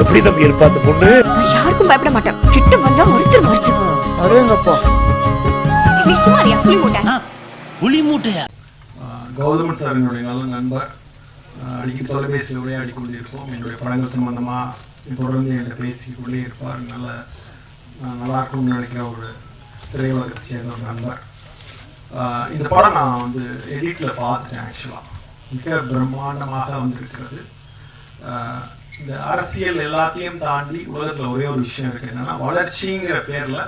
எப்படி தம்பி இருப்பா அந்த பொண்ணு? நான் யாருக்கும் பயப்பட மாட்டேன். கிட்ட வந்தா ஒருத்தர் மறுத்து அடேங்கப்பா நீ சுமாரியா புளி மூட்டை. புலி மூட்டையா? கௌதமன் சார் என்னுடைய நல்ல நண்பர். ஆஹ் அடிக்கடி தொலைபேசியில் உரையாடி கொண்டிருப்போம் என்னுடைய படங்கள் சம்பந்தமாக தொடர்ந்து என்கிட்ட பேசிக் கொண்டே இருப்பார். நல்ல நல்லா இருக்கும்னு நினைக்கிற ஒரு திரையுலகத்தை சேர்ந்த ஒரு நண்பர். ஆஹ் இந்த படம் நான் வந்து எடிட்டில் பார்த்துட்டேன் ஆக்சுவலாக மிக பிரம்மாண்டமாக வந்திருக்கிறது. ஆஹ் இந்த அரசியல் எல்லாத்தையும் தாண்டி உலகத்துல ஒரே ஒரு விஷயம் இருக்கு. என்னன்னா வளர்ச்சிங்கிற பேர்ல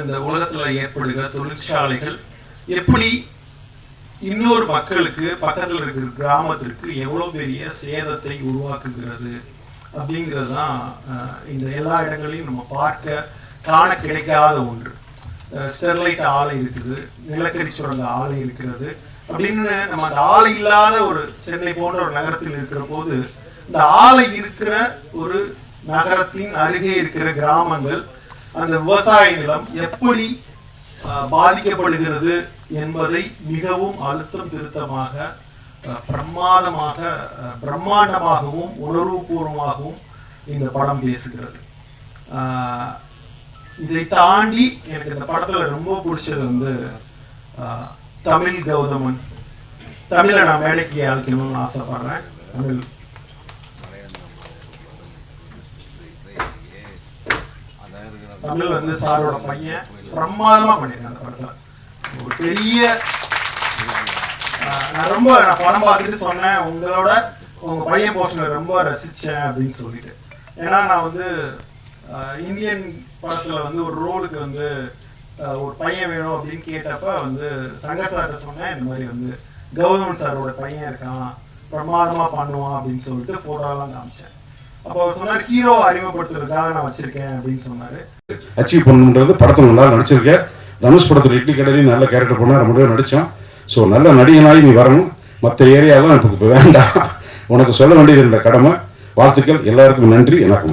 இந்த உலகத்துல ஏற்படுகிற தொழிற்சாலைகள் எப்படி இன்னொரு மக்களுக்கு பக்கத்தில் இருக்கிற கிராமத்திற்கு எவ்வளோ பெரிய சேதத்தை உருவாக்குகிறது அப்படிங்கிறது தான் இந்த எல்லா இடங்களையும் நம்ம பார்க்க காண கிடைக்காத ஒன்று. ஸ்டெர்லைட் ஆலை இருக்குது நிலக்கரி சுரங்க ஆலை இருக்கிறது அப்படின்னு நம்ம அந்த ஆலை இல்லாத ஒரு சென்னை போன்ற ஒரு நகரத்தில் இருக்கிற போது இந்த ஆலை இருக்கிற ஒரு நகரத்தின் அருகே இருக்கிற கிராமங்கள் அந்த விவசாய நிலம் எப்படி பாதிக்கப்படுகிறது என்பதை மிகவும் அழுத்தம் திருத்தமாக அஹ், பிரமாதமாக பிரம்மாண்டமாகவும் உணர்வுபூர்வமாகவும் இந்த படம் பேசுகிறது. இதை தாண்டி எனக்கு இந்த படத்துல ரொம்ப பிடிச்சது வந்து தமிழ் கௌதமன். தமிழை நான் வேலைக்கு அழைக்கணும்னு ஆசைப்படுறேன். தமிழ் தமிழ் வந்து சாரோட பையன் பிரமாதமா பண்ணிருக்காங்க அந்த படத்துல. ஒரு பெரிய நான் ரொம்ப நான் படம் பார்த்துட்டு சொன்னேன் உங்களோட உங்க பையன் போர்ஷனை ரொம்ப ரசிச்சேன் அப்படின்னு சொல்லிட்டு. ஏன்னா நான் வந்து ஆஹ், இந்தியன் படத்துல வந்து ஒரு ரோலுக்கு வந்து ஒரு பையன் வேணும் அப்படின்னு கேட்டப்ப வந்து சங்கர் சார்ட்ட சொன்னேன் இந்த மாதிரி வந்து கௌதமன் சாரோட பையன் இருக்கான் பிரமாதமா பண்ணுவான் அப்படின்னு சொல்லிட்டு போட்டோலாம் காமிச்சேன். அப்போ சொன்னார் ஹீரோ அறிமுகப்படுத்துறதுக்காக நான் வச்சிருக்கேன் அப்படின்னு சொன்னாரு. அச்சீவ் பண்ணணுன்றது படத்தில் நல்லா நடிச்சிருக்கேன். தனுஷ் படத்தில் இட்லி கடையிலையும் நல்ல கேரக்டர் பண்ண ரொம்ப நடித்தோம் ஸோ நல்ல நடிகனாய் நீ வரணும். மற்ற ஏரியாலாம் எனக்கு வேண்டாம். உனக்கு சொல்ல வேண்டியது இல்லை கடமை. வாழ்த்துக்கள். எல்லாருக்கும் நன்றி. எனக்கு